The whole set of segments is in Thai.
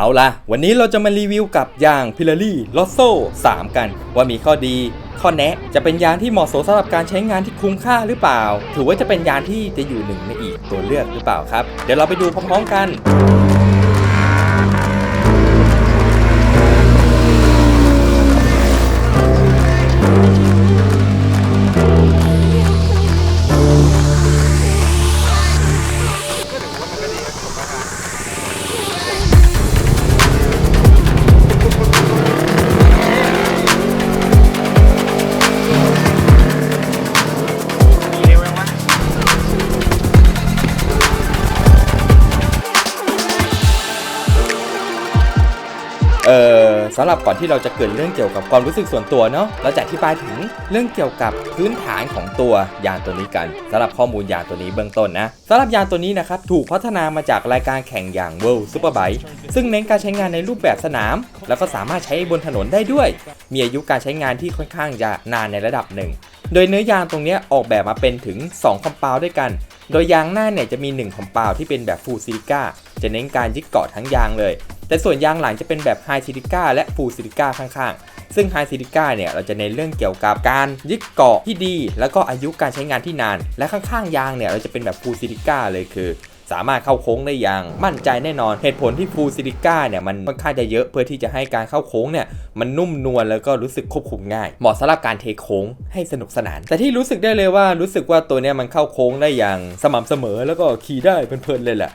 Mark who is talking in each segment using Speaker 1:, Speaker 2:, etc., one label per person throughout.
Speaker 1: เอาละวันนี้เราจะมารีวิวกับยาง p i l a r i l o s s o 3กัน ว่ามีข้อดี ข้อแนะจะเป็นยางที่เหมาะสมสำหรับการใช้งานที่คุ้มค่าหรือเปล่า ถือว่าจะเป็นยางที่จะอยู่หนึ่งในอีกตัวเลือกหรือเปล่าครับ เดี๋ยวเราไปดูพร้อมๆกัน สำหรับก่อนที่เราจะเกิดเรื่องเกี่ยวกับความรู้สึกส่วนตัวเนาะเราจะอธิบายถึงเรื่องเกี่ยวกับพื้นฐานของตัวยางตัวนี้กันสำหรับข้อมูลยางตัวนี้เบื้องต้นนะสำหรับยางตัวนี้นะครับถูกพัฒนามาจากรายการแข่งอย่าง World Superbike ซึ่งเน้นการใช้งานในรูปแบบสนาม แล้วก็สามารถใช้บนถนนได้ด้วย มีอายุการใช้งานที่ค่อนข้างจะนานในระดับหนึ่งโดยเนื้อยางตรงนี้ออกแบบมาเป็นถึง 2คอมเปาด้วยกัน โดยยางหน้าเนี่ยจะมี 1คอมเปาที่เป็นแบบฟูซิลิก้าจะเน้นการยึดเกาะทั้งยางเลย แต่ส่วนยางหลังจะเป็นแบบไฮซิลิก้าและฟูซิลิก้าข้างๆ ซึ่งไฮซิลิก้าเนี่ยเราจะเน้นเรื่องเกี่ยวกับการยึดเกาะที่ดี แล้วก็อายุการใช้งานที่นาน และข้างๆ ยางเนี่ยเราจะเป็นแบบฟูซิลิก้าเลยคือสามารถเข้าโค้งได้อย่างมั่นใจแน่นอน เหตุผลที่ฟูซิลิก้าเนี่ยมันค่อนข้างจะเยอะเพื่อที่จะให้การเข้าโค้งเนี่ยมันนุ่มนวลแล้วก็รู้สึกควบคุมง่าย เหมาะสำหรับการเทโค้งให้สนุกสนาน แต่ที่รู้สึกได้เลยว่ารู้สึกว่าตัวเนี้ยมันเข้าโค้งได้อย่างสม่ำเสมอแล้วก็ขี่ได้เพลินๆเลยแหละ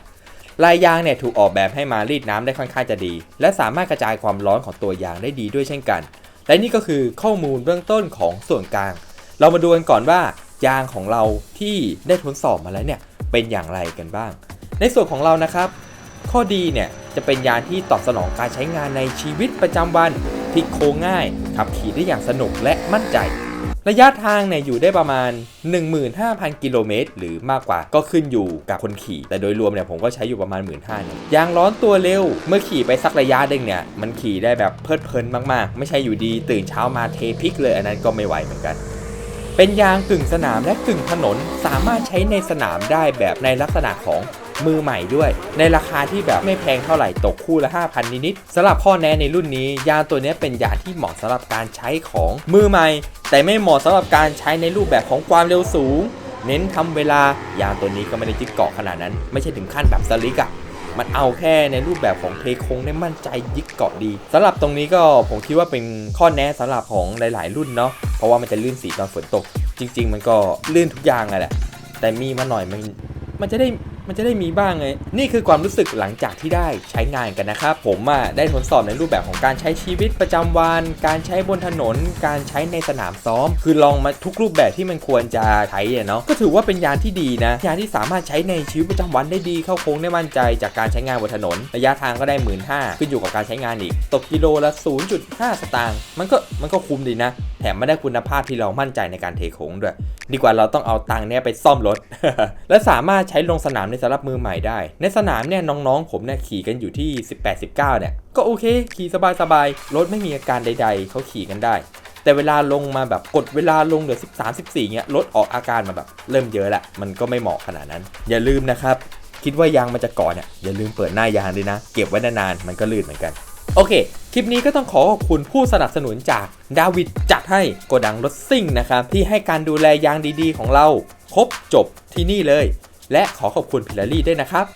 Speaker 1: ลายยางเนี่ยถูกออกแบบให้มารีดน้ำได้ค่อนข้างจะดี และสามารถกระจายความร้อนของตัวยางได้ดีด้วยเช่นกัน และนี่ก็คือข้อมูลเบื้องต้นของส่วนกลาง เรามาดูกันก่อนว่ายางของเราที่ได้ทดสอบมาแล้วเนี่ยเป็นอย่างไรกันบ้าง ในส่วนของเรานะครับ ข้อดีเนี่ยจะเป็นยางที่ตอบสนองการใช้งานในชีวิตประจำวันพลิกโค้งง่ายขับขี่ได้อย่างสนุกและมั่นใจ ระยะทางเนี่ยอยู่ได้ประมาณ 15,000 กิโลเมตรหรือมากกว่าก็ขึ้นอยู่กับคนขี่ แต่โดยรวมเนี่ยผมก็ใช้อยู่ประมาณ 1 5 0 0 0เนี่ยยางร้อนตัวเร็ว เมื่อขี่ไปสักระยะหนึ่งเนี่ย มันขี่ได้แบบเพลิดเพลินมากๆ ไม่ใช่อยู่ดีตื่นเช้ามาเทพิกเลยอันนั้นก็ไม่ไหวเหมือนกันเป็นยางกึ่งสนามและกึ่งถนน สามารถใช้ในสนามได้แบบในลักษณะของ มือใหม่ด้วย ในราคาที่แบบไม่แพงเท่าไหร่ตกคู่ละ 5,000 นิดๆสำหรับข้อแนะในรุ่นนี้ ยาตัวนี้เป็นยาที่เหมาะสำหรับการใช้ของมือใหม่ แต่ไม่เหมาะสำหรับการใช้ในรูปแบบของความเร็วสูง เน้นทำเวลายาตัวนี้ก็ไม่ได้ยึดเกาะขนาดนั้น ไม่ใช่ถึงขั้นแบบสลิกอะมันเอาแค่ในรูปแบบของเทคงได้มั่นใจยึดเกาะดีสำหรับตรงนี้ก็ผมคิดว่าเป็นข้อแนะสำหรับของหลาย ๆ รุ่นเนาะเพราะว่ามันจะลื่นสีตอนฝนตก จริง ๆ มันก็ลื่นทุกอย่างอะแหละแต่มีมาหน่อยมันมันจะได้ มันจะได้มีบ้างไง นี่คือความรู้สึกหลังจากที่ได้ใช้งานกันนะครับ ผมอะได้ทดสอบในรูปแบบของการใช้ชีวิตประจำวัน การใช้บนถนน การใช้ในสนามซ้อม คือลองมาทุกรูปแบบที่มันควรจะใช้เนาะ ก็ถือว่าเป็นยานที่ดีนะ ยานที่สามารถใช้ในชีวิตประจำวันได้ดี เข้าโค้งได้มั่นใจจากการใช้งานบนถนน ระยะทางก็ได้หมื่นห้าขึ้นอยู่กับการใช้งานอีก ตกกิโลละ 0.5 สตางค์ มันก็มันก็คุ้มดีนะ มไม่ได้คุณภาพที่เรามั่นใจในการเทโค้งด้วย ดีกว่าเราต้องเอาตังค์เนี่ยไปซ่อมรถ และสามารถใช้ลงสนามในสำหรับมือใหม่ได้ ในสนามเนี่ยน้องๆ ผมเนี่ยขี่กันอยู่ที่ 18-19 เนี่ย ก็โอเค ขี่สบายๆ รถไม่มีอาการใด ๆ เขาขี่กันได้ แต่เวลาลงมาแบบกดเวลาลงเหลือ 13 14 เนี่ยรถออกอาการมาแบบเริ่มเยอะละ มันก็ไม่เหมาะขนาดนั้น อย่าลืมนะครับ คิดว่ายางมันจะก่อเนี่ยอย่าลืมเปิดหน้ายางด้วยนะ เก็บไว้นานๆมันก็ลื่นเหมือนกัน โอเค คลิปนี้ก็ต้องขอขอบคุณผู้สนับสนุนจากดาวิดจัดให้โกดังรถซิ่งนะครับ ที่ให้การดูแลยางดีๆ ของเรา ครบจบที่นี่เลย และขอขอบคุณพิลารี่ด้วยนะครับ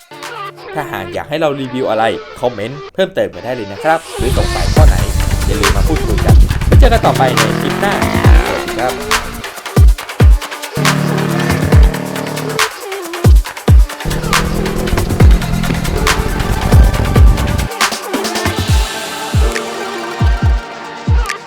Speaker 1: ถ้าหากอยากให้เรารีวิวอะไร คอมเมนต์เพิ่มเติมมาได้เลยนะครับ หรือสงสัยข้อไหน อย่าลืมมาพูดคุยกันไว้เจอกันต่อไปในคลิปหน้า